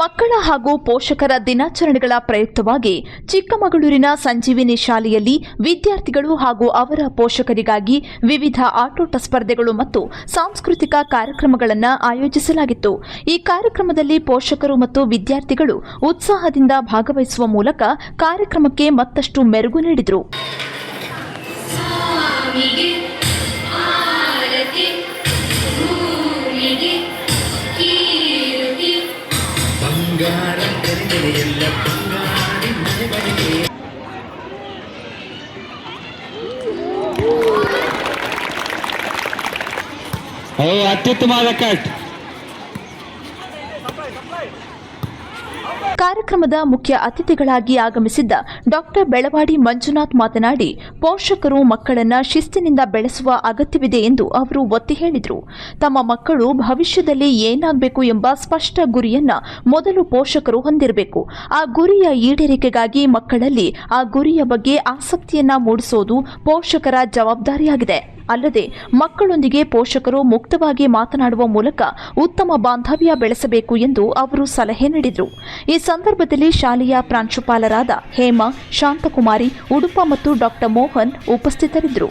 ಮಕ್ಕಳ ಹಾಗೂ ಪೋಷಕರ ದಿನಾಚರಣೆಗಳ ಪ್ರಯುಕ್ತವಾಗಿ ಚಿಕ್ಕಮಗಳೂರಿನ ಸಂಜೀವಿನಿ ಶಾಲೆಯಲ್ಲಿ ವಿದ್ಯಾರ್ಥಿಗಳು ಹಾಗೂ ಅವರ ಪೋಷಕರಿಗಾಗಿ ವಿವಿಧ ಆಟೋಟ ಸ್ಪರ್ಧೆಗಳು ಮತ್ತು ಸಾಂಸ್ಕೃತಿಕ ಕಾರ್ಯಕ್ರಮಗಳನ್ನು ಆಯೋಜಿಸಲಾಗಿತ್ತು. ಈ ಕಾರ್ಯಕ್ರಮದಲ್ಲಿ ಪೋಷಕರು ಮತ್ತು ವಿದ್ಯಾರ್ಥಿಗಳು ಉತ್ಸಾಹದಿಂದ ಭಾಗವಹಿಸುವ ಮೂಲಕ ಕಾರ್ಯಕ್ರಮಕ್ಕೆ ಮತ್ತಷ್ಟು ಮೆರುಗು ನೀಡಿದರು. சிங்காரம் தெரிந்தது எல்லாம் சிங்காரி மலைவழியே हो अत्युत्तम माझा कट ಕಾರ್ಯಕ್ರಮದ ಮುಖ್ಯ ಅತಿಥಿಗಳಾಗಿ ಆಗಮಿಸಿದ್ದ ಡಾಕ್ಟರ್ ಬೆಳವಾಡಿ ಮಂಜುನಾಥ್ ಮಾತನಾಡಿ, ಪೋಷಕರು ಮಕ್ಕಳನ್ನ ಶಿಸ್ತಿನಿಂದ ಬೆಳೆಸುವ ಅಗತ್ಯವಿದೆ ಎಂದು ಅವರು ಒತ್ತಿ ಹೇಳಿದರು. ತಮ್ಮ ಮಕ್ಕಳು ಭವಿಷ್ಯದಲ್ಲಿ ಏನಾಗಬೇಕು ಎಂಬ ಸ್ಪಷ್ಟ ಗುರಿಯನ್ನ ಮೊದಲು ಪೋಷಕರು ಹೊಂದಿರಬೇಕು. ಆ ಗುರಿಯ ಈಡೇರಿಕೆಗಾಗಿ ಮಕ್ಕಳಲ್ಲಿ ಆ ಗುರಿಯ ಬಗ್ಗೆ ಆಸಕ್ತಿಯನ್ನ ಮೂಡಿಸೋದು ಪೋಷಕರ ಜವಾಬ್ದಾರಿಯಾಗಿದೆ. ಅಲ್ಲದೆ ಮಕ್ಕಳೊಂದಿಗೆ ಪೋಷಕರು ಮುಕ್ತವಾಗಿ ಮಾತನಾಡುವ ಮೂಲಕ ಉತ್ತಮ ಬಾಂಧವ್ಯ ಬೆಳೆಸಬೇಕು ಎಂದು ಅವರು ಸಲಹೆ ನೀಡಿದರು. ಈ ಸಂದರ್ಭದಲ್ಲಿ ಶಾಲೆಯ ಪ್ರಾಂಶುಪಾಲರಾದ ಹೇಮಾ, ಶಾಂತಕುಮಾರಿ, ಉಡುಪ ಮತ್ತು ಡಾಕ್ಟರ್ ಮೋಹನ್ ಉಪಸ್ಥಿತರಿದ್ದರು.